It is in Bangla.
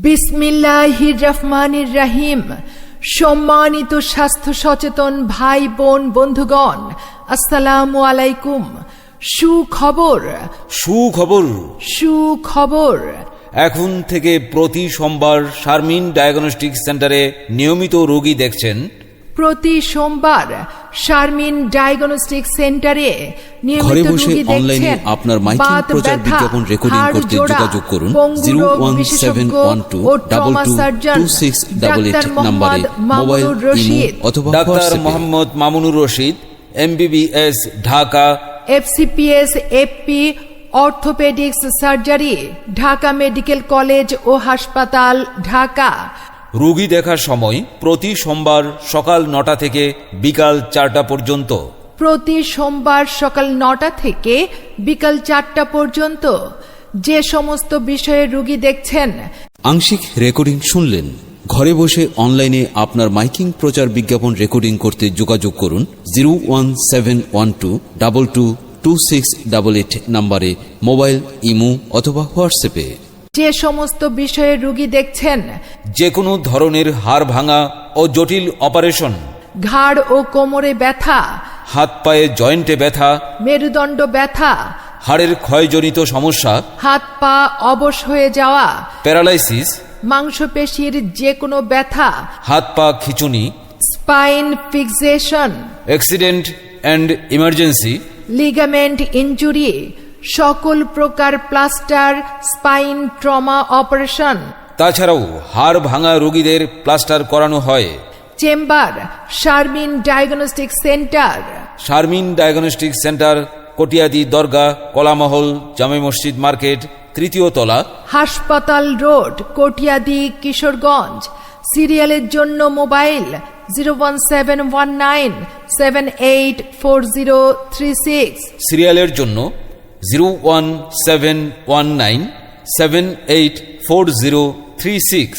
বিসমিল্লাহির রহমানির রাহিম। সম্মানিত স্বাস্থ্য সচেতন ভাই বোন বন্ধুগণ আসসালামু আলাইকুম। সুখবর। সুখবর। সুখবর। এখন থেকে প্রতি সোমবার শারমিন ডায়াগনস্টিক সেন্টারে নিয়মিত রোগী দেখছেন। প্রতি সোমবার শারমিন ডায়াগনস্টিক সেন্টারে ঘরে বসে অনলাইনে আপনার মাইকিং প্রচার বিজ্ঞাপন রেকর্ডিং করতে যোগাযোগ করুন পঙ্গু রোগ বিশেষজ্ঞ 01712 ও ট্রমা সার্জন ডাক্তার 2268 নম্বরে মোহাম্মদ মোবাইল মামুনুর ইমো রশিদ। অথবা doctor Mohammad Mamunur Rashid MBBS Dhaka. FCPS FP orthopaedics surgery Dhaka medical college ও হাসপাতাল ঢাকা। রোগী দেখার সময় প্রতি সোমবার সকাল নটা থেকে বিকাল চারটা পর্যন্ত। প্রতি সোমবার সকাল নটা থেকে বিকাল চারটা পর্যন্ত। যে সমস্ত বিষয়ে রুগী দেখছেন। আংশিক রেকর্ডিং শুনলেন। ঘরে বসে অনলাইনে আপনার মাইকিং প্রচার বিজ্ঞাপন রেকর্ডিং করতে যোগাযোগ করুন zero one seven one two double two two six double eight নম্বরে মোবাইল ইমো অথবা হোয়াটসঅ্যাপে। যে সমস্ত বিষয়ে রুগী দেখছেন যে কোনো ধরনের হাড় ভাঙা ও জটিল অপারেশন ঘাড় ও কোমরে ব্যথা হাত পায়ে জয়েন্টে ব্যথা মেরুদণ্ড ব্যথা হাড়ের ক্ষয়জনিত সমস্যা হাত পা অবশ হয়ে যাওয়া প্যারালাইসিস মাংসপেশির যে কোনো ব্যথা হাত পা খিচুনি spine fixation accident and emergency ligament injury সকল প্রকার প্লাস্টার স্পাইন ট্রমা অপারেশন। তাছাড়াও হাড় ভাঙা রোগীদের প্লাস্টার করানো হয়। Chamber Sharmin diagnostic centre. Sharmin diagnostic centre Katiadi দরগা কলামহল জামে মসজিদ মার্কেট তৃতীয় তলা। হাসপাতাল রোড কটিয়াদি কিশোরগঞ্জ। সিরিয়ালের জন্য mobile zero one seven one nine seven eight four zero three six. সিরিয়ালের জন্য zero one seven one nine seven eight four zero three six